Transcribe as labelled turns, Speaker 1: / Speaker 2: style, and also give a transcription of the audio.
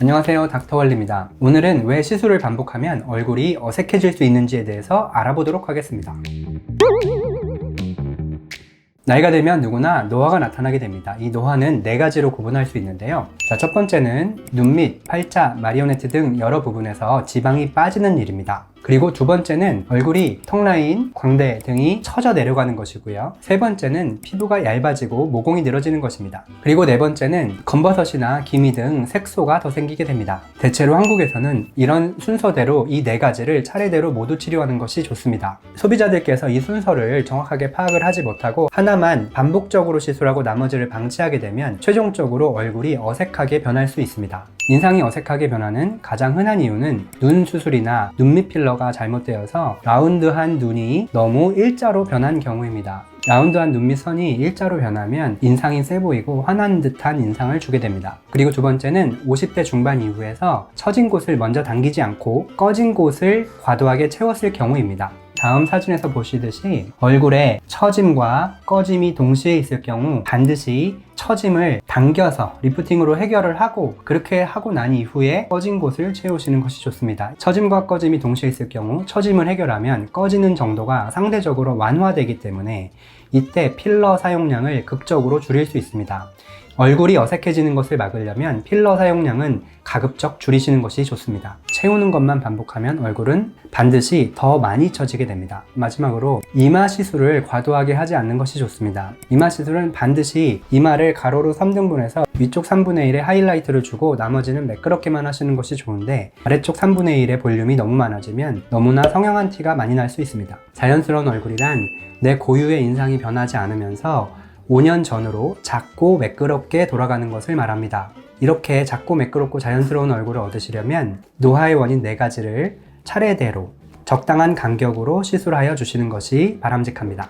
Speaker 1: 안녕하세요 닥터월리입니다 오늘은 왜 시술을 반복하면 얼굴이 어색해질 수 있는지에 대해서 알아보도록 하겠습니다 나이가 들면 누구나 노화가 나타나게 됩니다. 이 노화는 네 가지로 구분할 수 있는데요. 자, 첫 번째는 눈 밑, 팔자, 마리오네트 등 여러 부분에서 지방이 빠지는 일입니다. 그리고 두 번째는 얼굴이 턱라인, 광대 등이 처져 내려가는 것이고요. 세 번째는 피부가 얇아지고 모공이 늘어지는 것입니다. 그리고 네 번째는 검버섯이나 기미 등 색소가 더 생기게 됩니다. 대체로 한국에서는 이런 순서대로 이 네 가지를 차례대로 모두 치료하는 것이 좋습니다. 소비자들께서 이 순서를 정확하게 파악을 하지 못하고 하나만 반복적으로 시술하고 나머지를 방치하게 되면 최종적으로 얼굴이 어색하게 변할 수 있습니다. 인상이 어색하게 변하는 가장 흔한 이유는 눈 수술이나 눈밑 필러가 잘못되어서 라운드한 눈이 너무 일자로 변한 경우입니다. 라운드한 눈밑 선이 일자로 변하면 인상이 세 보이고 환한 듯한 인상을 주게 됩니다. 그리고 두 번째는 50대 중반 이후에서 처진 곳을 먼저 당기지 않고 꺼진 곳을 과도하게 채웠을 경우입니다. 다음 사진에서 보시듯이 얼굴에 처짐과 꺼짐이 동시에 있을 경우 반드시 처짐을 당겨서 리프팅으로 해결을 하고 그렇게 하고 난 이후에 꺼진 곳을 채우시는 것이 좋습니다. 처짐과 꺼짐이 동시에 있을 경우 처짐을 해결하면 꺼지는 정도가 상대적으로 완화되기 때문에 이때 필러 사용량을 극적으로 줄일 수 있습니다. 얼굴이 어색해지는 것을 막으려면 필러 사용량은 가급적 줄이시는 것이 좋습니다. 채우는 것만 반복하면 얼굴은 반드시 더 많이 처지게 됩니다. 마지막으로 이마 시술을 과도하게 하지 않는 것이 좋습니다. 이마 시술은 반드시 이마를 가로로 3등분해서 위쪽 3분의 1에 하이라이트를 주고 나머지는 매끄럽게만 하시는 것이 좋은데 아래쪽 3분의 1의 볼륨이 너무 많아지면 너무나 성형한 티가 많이 날 수 있습니다. 자연스러운 얼굴이란 내 고유의 인상이 변하지 않으면서 5년 전으로 작고 매끄럽게 돌아가는 것을 말합니다. 이렇게 작고 매끄럽고 자연스러운 얼굴을 얻으시려면 노화의 원인 4가지를 차례대로 적당한 간격으로 시술하여 주시는 것이 바람직합니다.